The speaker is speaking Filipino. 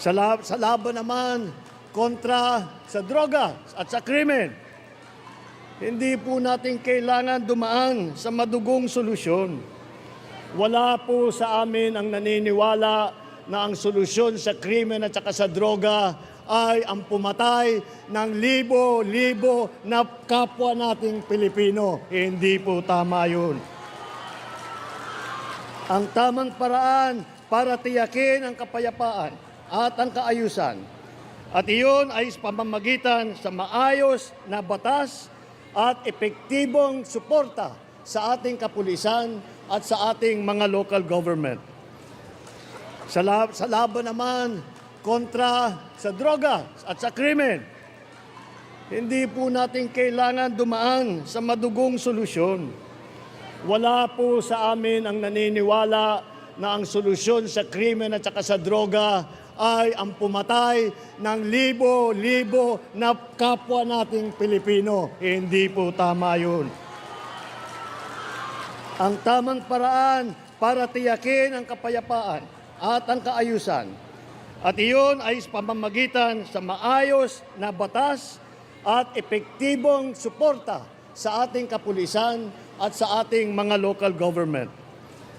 Sa, lab- sa laban naman kontra sa droga at sa krimen, hindi po natin kailangan dumaan sa madugong solusyon. Wala po sa amin ang naniniwala na ang solusyon sa krimen at saka sa droga ay ang pumatay ng libo-libo na kapwa nating Pilipino. Hindi po tama yun. Ang tamang paraan para tiyakin ang kapayapaan at ang kaayusan. At iyon ay pamamagitan sa maayos na batas at epektibong suporta sa ating kapulisan at sa ating mga local government. Sa, lab- sa laban naman kontra sa droga at sa krimen, hindi po natin kailangan dumaan sa madugong solusyon. Wala po sa amin ang naniniwala na ang solusyon sa krimen at saka sa droga ay ang pumatay ng libo-libo na kapwa nating Pilipino. Hindi po tama yun. Ang tamang paraan para tiyakin ang kapayapaan at ang kaayusan. At iyon ay pamamagitan sa maayos na batas at epektibong suporta sa ating kapulisan at sa ating mga local government.